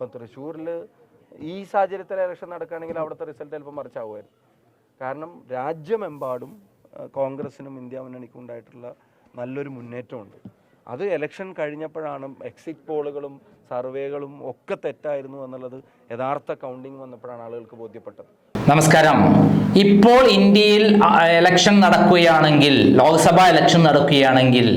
ഇപ്പം തൃശ്ശൂരിൽ ഈ സാഹചര്യത്തിൽ ഇലക്ഷൻ നടക്കുകയാണെങ്കിൽ അവിടുത്തെ റിസൾട്ട് ചിലപ്പോൾ മറിച്ചാവുമായിരുന്നു. കാരണം രാജ്യമെമ്പാടും കോൺഗ്രസിനും ഇന്ത്യ മുന്നണിക്കും ഉണ്ടായിട്ടുള്ള നല്ലൊരു മുന്നേറ്റമുണ്ട്. അത് ഇലക്ഷൻ കഴിഞ്ഞപ്പോഴാണ് എക്സിറ്റ് പോളുകളും സർവേകളും ഒക്കെ തെറ്റായിരുന്നു എന്നുള്ളത് യഥാർത്ഥ കൗണ്ടിങ് വന്നപ്പോഴാണ് ആളുകൾക്ക് ബോധ്യപ്പെട്ടത്. നമസ്കാരം. ഇപ്പോൾ ഇന്ത്യയിൽ എലക്ഷൻ നടക്കുകയാണെങ്കിൽ ലോക്സഭാ ഇലക്ഷൻ നടക്കുകയാണെങ്കിൽ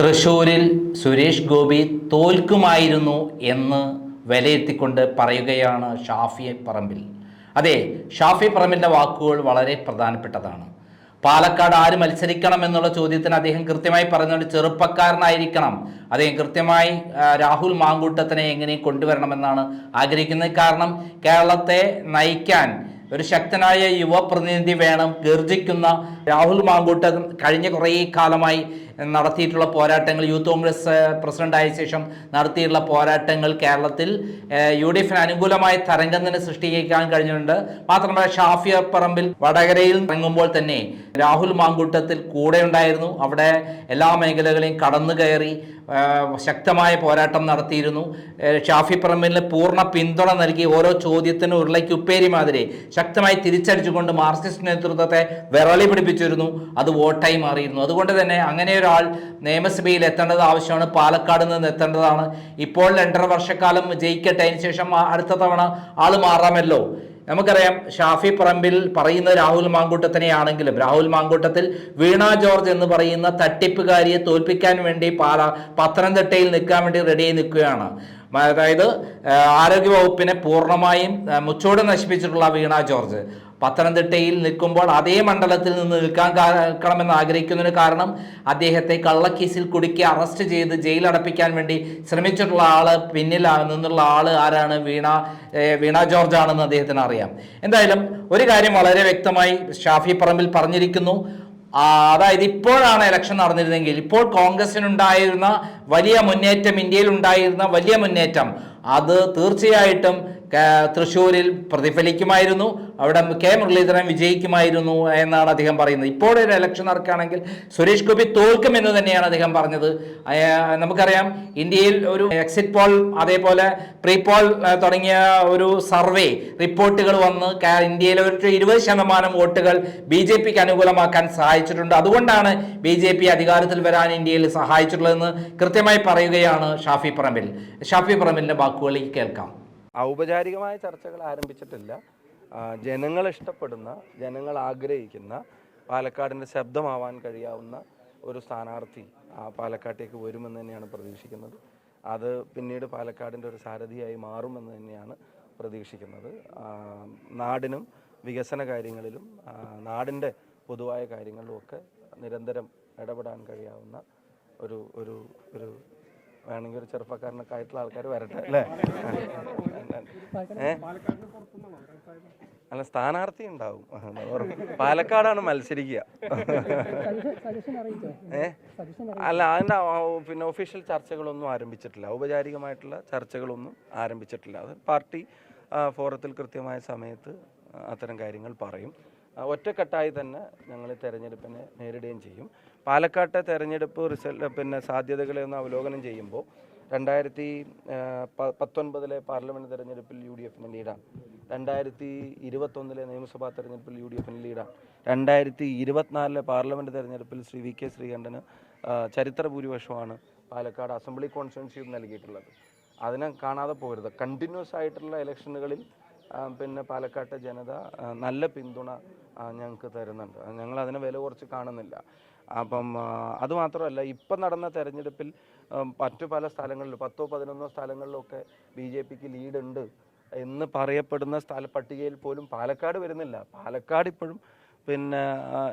തൃശ്ശൂരിൽ സുരേഷ് ഗോപി തോൽക്കുമായിരുന്നു എന്ന് വിലയിരുത്തിക്കൊണ്ട് പറയുകയാണ് ഷാഫി പറമ്പിൽ. അതെ ഷാഫി പറമ്പിന്റെ വാക്കുകൾ വളരെ പ്രധാനപ്പെട്ടതാണ്. പാലക്കാട് ആര് മത്സരിക്കണം എന്നുള്ള ചോദ്യത്തിന് അദ്ദേഹം കൃത്യമായി പറഞ്ഞുകൊണ്ട് ചെറുപ്പക്കാരനായിരിക്കണം. അദ്ദേഹം കൃത്യമായി രാഹുൽ മാങ്കൂട്ടത്തിനെ എങ്ങനെയും കൊണ്ടുവരണമെന്നാണ് ആഗ്രഹിക്കുന്നത്. കാരണം കേരളത്തെ നയിക്കാൻ ഒരു ശക്തനായ യുവപ്രതിനിധി വേണം ഗർജിക്കുന്ന രാഹുൽ മാങ്കൂട്ടൻ കഴിഞ്ഞ കുറേ കാലമായി നടത്തിയിട്ടുള്ള പോരാട്ടങ്ങൾ യൂത്ത് കോൺഗ്രസ് പ്രസിഡന്റായ ശേഷം നടത്തിയിട്ടുള്ള പോരാട്ടങ്ങൾ കേരളത്തിൽ യു ഡി എഫിന് അനുകൂലമായ തരംഗം തന്നെ സൃഷ്ടിക്കാൻ കഴിഞ്ഞിട്ടുണ്ട്. മാത്രമല്ല ഷാഫി പറമ്പിൽ വടകരയിൽ ഇറങ്ങുമ്പോൾ തന്നെ രാഹുൽ മാങ്കൂട്ടത്തിൽ കൂടെ ഉണ്ടായിരുന്നു. അവിടെ എല്ലാ മേഖലകളെയും കടന്നു കയറി ശക്തമായ പോരാട്ടം നടത്തിയിരുന്നു. ഷാഫി പറമ്പിലിന് പൂർണ പിന്തുണ നൽകി ഓരോ ചോദ്യത്തിനും ഉരുളയ്ക്ക് ഉപ്പേരി മാതിരി ശക്തമായി തിരിച്ചടിച്ചുകൊണ്ട് മാർക്സിസ്റ്റ് നേതൃത്വത്തെ വിറളി പിടിപ്പിച്ചിരുന്നു. അത് വോട്ടായി മാറിയിരുന്നു. അതുകൊണ്ട് തന്നെ അങ്ങനെ ഒരാൾ നിയമസഭയിൽ എത്തേണ്ടത് ആവശ്യമാണ്. പാലക്കാട് നിന്ന് എത്തേണ്ടതാണ്. ഇപ്പോൾ രണ്ടര വർഷക്കാലം ജയിക്കട്ടെ. അതിന് ശേഷം അടുത്ത തവണ ആൾ മാറാമല്ലോ. നമുക്കറിയാം ഷാഫി പറമ്പിൽ പറയുന്ന രാഹുൽ മാങ്കൂട്ടത്തിനെയാണെങ്കിലും രാഹുൽ മാങ്കൂട്ടത്തിൽ വീണ ജോർജ് എന്ന് പറയുന്ന തട്ടിപ്പുകാരിയെ തോൽപ്പിക്കാൻ വേണ്ടി പാല പത്തനംതിട്ടയിൽ നിൽക്കാൻ വേണ്ടി റെഡിയായി നിൽക്കുകയാണ്. അതായത് ആരോഗ്യവകുപ്പിനെ ആരോഗ്യ വകുപ്പിനെ പൂർണമായും മുച്ചോട് നശിപ്പിച്ചിട്ടുള്ള വീണ ജോർജ്. പത്തനംതിട്ടയിൽ നിൽക്കുമ്പോൾ അതേ മണ്ഡലത്തിൽ നിന്ന് നിൽക്കാൻ കാരണമെന്ന് ആഗ്രഹിക്കുന്നതിന് കാരണം അദ്ദേഹത്തെ കള്ളക്കേസിൽ കുടുക്കി അറസ്റ്റ് ചെയ്ത് ജയിലടപ്പിക്കാൻ വേണ്ടി ശ്രമിച്ചിട്ടുള്ള ആൾ പിന്നിൽ നിന്നുള്ള ആൾ ആരാണ്? വീണ വീണ ജോർജ് ആണെന്ന് അദ്ദേഹത്തിന് അറിയാം. എന്തായാലും ഒരു കാര്യം വളരെ വ്യക്തമായി ഷാഫി പറമ്പിൽ പറഞ്ഞിരിക്കുന്നു. അതായത് ഇപ്പോഴാണ് ഇലക്ഷൻ നടന്നിരുന്നെങ്കിൽ ഇപ്പോൾ കോൺഗ്രസിനുണ്ടായിരുന്ന വലിയ മുന്നേറ്റം ഇന്ത്യയിൽ ഉണ്ടായിരുന്ന വലിയ മുന്നേറ്റം അത് തീർച്ചയായിട്ടും തൃശ്ശൂരിൽ പ്രതിഫലിക്കുമായിരുന്നു. അവിടെ കെ മുരളീധരൻ വിജയിക്കുമായിരുന്നു എന്നാണ് അദ്ദേഹം പറയുന്നത്. ഇപ്പോഴൊരു ഇലക്ഷൻ നടക്കുകയാണെങ്കിൽ സുരേഷ് ഗോപി തോൽക്കുമെന്ന് തന്നെയാണ് അദ്ദേഹം പറഞ്ഞത്. നമുക്കറിയാം ഇന്ത്യയിൽ ഒരു എക്സിറ്റ് പോൾ അതേപോലെ പ്രീ പോൾ തുടങ്ങിയ ഒരു സർവേ റിപ്പോർട്ടുകൾ വന്ന് ഇന്ത്യയിലെ ഒരു ഇരുപത് ശതമാനം വോട്ടുകൾ ബി ജെ പിക്ക് അനുകൂലമാക്കാൻ സഹായിച്ചിട്ടുണ്ട്. അതുകൊണ്ടാണ് ബി ജെ പി അധികാരത്തിൽ വരാൻ ഇന്ത്യയിൽ സഹായിച്ചിട്ടുള്ളതെന്ന് കൃത്യമായി പറയുകയാണ് ഷാഫി പറമ്പിൽ. ഷാഫി പറമ്പിലിന്റെ വാക്കുകളിൽ കേൾക്കാം. ഔപചാരികമായ ചർച്ചകൾ ആരംഭിച്ചിട്ടില്ല. ജനങ്ങൾ ഇഷ്ടപ്പെടുന്ന ജനങ്ങൾ ആഗ്രഹിക്കുന്ന പാലക്കാടിന്റെ ശബ്ദമാവാൻ കഴിയാവുന്ന ഒരു സ്ഥാനാർത്ഥി ആ, പാലക്കാട്ടേക്ക് വരുമെന്ന് തന്നെയാണ് പ്രതീക്ഷിക്കുന്നത്. അത് പിന്നീട് പാലക്കാടിന്റെ ഒരു സാരഥിയായി മാറുമെന്ന് തന്നെയാണ് പ്രതീക്ഷിക്കുന്നത്. നാടിനും വികസന കാര്യങ്ങളിലും നാടിന്റെ പൊതുവായ കാര്യങ്ങളിലുമൊക്കെ നിരന്തരം ഇടപെടാൻ കഴിയാവുന്ന ഒരു ഒരു ഒരു വേണമെങ്കിൽ ഒരു ചെറുപ്പക്കാരനൊക്കെ ആയിട്ടുള്ള ആൾക്കാർ വരട്ടെ അല്ലേ? അല്ല സ്ഥാനാർത്ഥി ഉണ്ടാവും പാലക്കാടാണ് മത്സരിക്കുക. ഏ? അല്ല അതിന്റെ പിന്നെ ഒഫീഷ്യൽ ചർച്ചകളൊന്നും ആരംഭിച്ചിട്ടില്ല. ഔപചാരികമായിട്ടുള്ള ചർച്ചകളൊന്നും ആരംഭിച്ചിട്ടില്ല. അത് പാർട്ടി ഫോറത്തിൽ കൃത്യമായ സമയത്ത് അത്തരം കാര്യങ്ങൾ പറയും. ഒറ്റക്കെട്ടായി തന്നെ ഞങ്ങൾ തെരഞ്ഞെടുപ്പിനെ നേരിടുകയും ചെയ്യും. പാലക്കാട്ടെ തെരഞ്ഞെടുപ്പ് റിസൾട്ട് പിന്നെ സാധ്യതകളെ ഒന്ന് അവലോകനം ചെയ്യുമ്പോൾ രണ്ടായിരത്തി പത്തൊൻപതിലെ പാർലമെന്റ് തെരഞ്ഞെടുപ്പിൽ യു ഡി എഫിന് ലീഡാണ്. രണ്ടായിരത്തി ഇരുപത്തൊന്നിലെ നിയമസഭാ തെരഞ്ഞെടുപ്പിൽ യു ഡി എഫിന് ലീഡാണ്. രണ്ടായിരത്തി ഇരുപത്തിനാലിലെ പാർലമെന്റ് തെരഞ്ഞെടുപ്പിൽ ശ്രീ വി കെ ശ്രീകണ്ഠന് ചരിത്രഭൂരിപക്ഷമാണ് ചരിത്ര ഭൂരിപക്ഷമാണ് പാലക്കാട് അസംബ്ലി കോൺസ്റ്റിറ്റ്യൻസിയിൽ നൽകിയിട്ടുള്ളത്. അതിനെ കാണാതെ പോകരുത് കണ്ടിന്യൂസ് ആയിട്ടുള്ള ഇലക്ഷനുകളിൽ പിന്നെ പാലക്കാട്ടെ ജനത നല്ല പിന്തുണ ഞങ്ങൾക്ക് തരുന്നുണ്ട്. ഞങ്ങൾ അതിനെ വില കുറച്ച് കാണുന്നില്ല. അപ്പം അതുമാത്രമല്ല ഇപ്പം നടന്ന തെരഞ്ഞെടുപ്പിൽ മറ്റു പല സ്ഥലങ്ങളിലും പത്തോ പതിനൊന്നോ സ്ഥലങ്ങളിലൊക്കെ ബി ജെ പിക്ക് ലീഡുണ്ട് എന്ന് പറയപ്പെടുന്ന സ്ഥല പട്ടികയിൽ പോലും പാലക്കാട് വരുന്നില്ല. പാലക്കാട് ഇപ്പോഴും പിന്നെ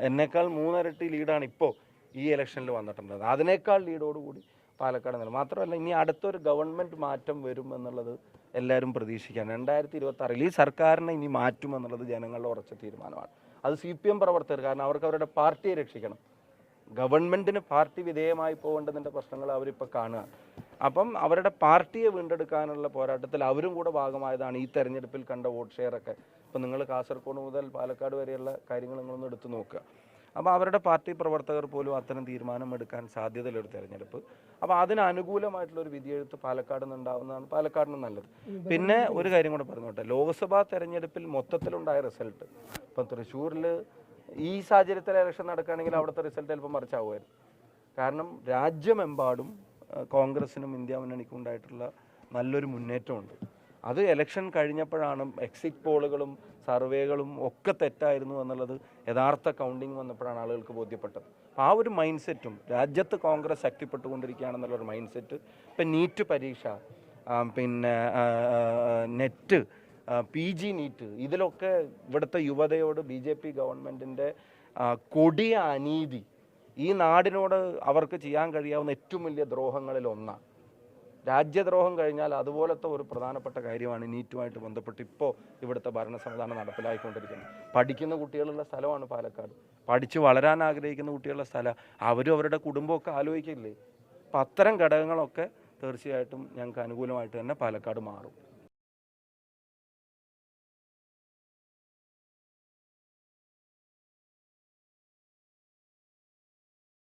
എന്നേക്കാൾ മൂന്നിരട്ടി ലീഡാണ് ഇപ്പോൾ ഈ ഇലക്ഷനിൽ വന്നിട്ടുള്ളത്. അതിനേക്കാൾ ലീഡോടുകൂടി പാലക്കാട് നില മാത്രമല്ല ഇനി അടുത്തൊരു ഗവൺമെന്റ് മാറ്റം വരും എന്നുള്ളത് എല്ലാവരും പ്രതീക്ഷിക്കാൻ രണ്ടായിരത്തി ഇരുപത്തി ഈ സർക്കാരിനെ ഇനി മാറ്റുമെന്നുള്ളത് ജനങ്ങളുടെ ഉറച്ച തീരുമാനമാണ്. അത് സി പി എം പ്രവർത്തകർ കാരണം അവർക്ക് അവരുടെ പാർട്ടിയെ രക്ഷിക്കണം. ഗവൺമെന്റിന് പാർട്ടി വിധേയമായി പോകേണ്ടതിന്റെ പ്രശ്നങ്ങൾ അവരിപ്പോൾ കാണുക. അപ്പം അവരുടെ പാർട്ടിയെ വീണ്ടെടുക്കാനുള്ള പോരാട്ടത്തിൽ അവരും കൂടെ ഭാഗമായതാണ് ഈ തെരഞ്ഞെടുപ്പിൽ കണ്ട വോട്ട് ഷെയറൊക്കെ. ഇപ്പം നിങ്ങൾ കാസർഗോഡ് മുതൽ പാലക്കാട് വരെയുള്ള കാര്യങ്ങൾ നിങ്ങളൊന്ന് എടുത്തു നോക്കുക. അപ്പോൾ അവരുടെ പാർട്ടി പ്രവർത്തകർ പോലും അത്തരം തീരുമാനം എടുക്കാൻ സാധ്യതയുള്ളൊരു തെരഞ്ഞെടുപ്പ്. അപ്പോൾ അതിനനുകൂലമായിട്ടുള്ള ഒരു വിധിയെഴുത്ത് പാലക്കാട് നിന്നുണ്ടാവുന്നതാണ് പാലക്കാടിന് നല്ലത്. പിന്നെ ഒരു കാര്യം കൂടെ പറഞ്ഞോട്ടെ. ലോക്സഭാ തെരഞ്ഞെടുപ്പിൽ മൊത്തത്തിലുണ്ടായ റിസൾട്ട്. ഇപ്പം തൃശ്ശൂരിൽ ഈ സാഹചര്യത്തിൽ ഇലക്ഷൻ നടക്കുകയാണെങ്കിൽ അവിടുത്തെ റിസൾട്ട് ചിലപ്പോൾ മറിച്ചാവുമായിരുന്നു. കാരണം രാജ്യമെമ്പാടും കോൺഗ്രസിനും ഇന്ത്യ മുന്നണിക്കും ഉണ്ടായിട്ടുള്ള നല്ലൊരു മുന്നേറ്റമുണ്ട്. അത് ഇലക്ഷൻ കഴിഞ്ഞപ്പോഴാണ് എക്സിറ്റ് പോളുകളും സർവേകളും ഒക്കെ തെറ്റായിരുന്നു എന്നുള്ളത് യഥാർത്ഥ കൗണ്ടിങ് വന്നപ്പോഴാണ് ആളുകൾക്ക് ബോധ്യപ്പെട്ടത്. ആ ഒരു മൈൻഡ് സെറ്റും രാജ്യത്ത് കോൺഗ്രസ് ശക്തിപ്പെട്ടുകൊണ്ടിരിക്കുകയാണെന്നുള്ളൊരു മൈൻഡ് സെറ്റ് ഇപ്പം നീറ്റ് പരീക്ഷ പിന്നെ നെറ്റ് പി ജി നീറ്റ് ഇതിലൊക്കെ ഇവിടുത്തെ യുവതയോട് ബി ജെ പി ഗവൺമെന്റിന്റെ കൊടിയ അനീതി ഈ നാടിനോട് അവർക്ക് ചെയ്യാൻ കഴിയാവുന്ന ഏറ്റവും വലിയ ദ്രോഹങ്ങളിൽ ഒന്നാണ് രാജ്യദ്രോഹം കഴിഞ്ഞാൽ അതുപോലത്തെ ഒരു പ്രധാനപ്പെട്ട കാര്യമാണ് നീറ്റുമായിട്ട് ബന്ധപ്പെട്ട് ഇപ്പോൾ ഇവിടുത്തെ ഭരണ സംവിധാനം നടപ്പിലാക്കിക്കൊണ്ടിരിക്കുന്നത് പഠിക്കുന്ന കുട്ടികളുള്ള സ്ഥലമാണ് പാലക്കാട്. പഠിച്ച് വളരാൻ ആഗ്രഹിക്കുന്ന കുട്ടികളുടെ സ്ഥലം. അവരും അവരുടെ കുടുംബമൊക്കെ ആലോചിക്കില്ലേ? അപ്പം അത്തരം ഘടകങ്ങളൊക്കെ തീർച്ചയായിട്ടും ഞങ്ങൾക്ക് അനുകൂലമായിട്ട് തന്നെ പാലക്കാട് മാറും.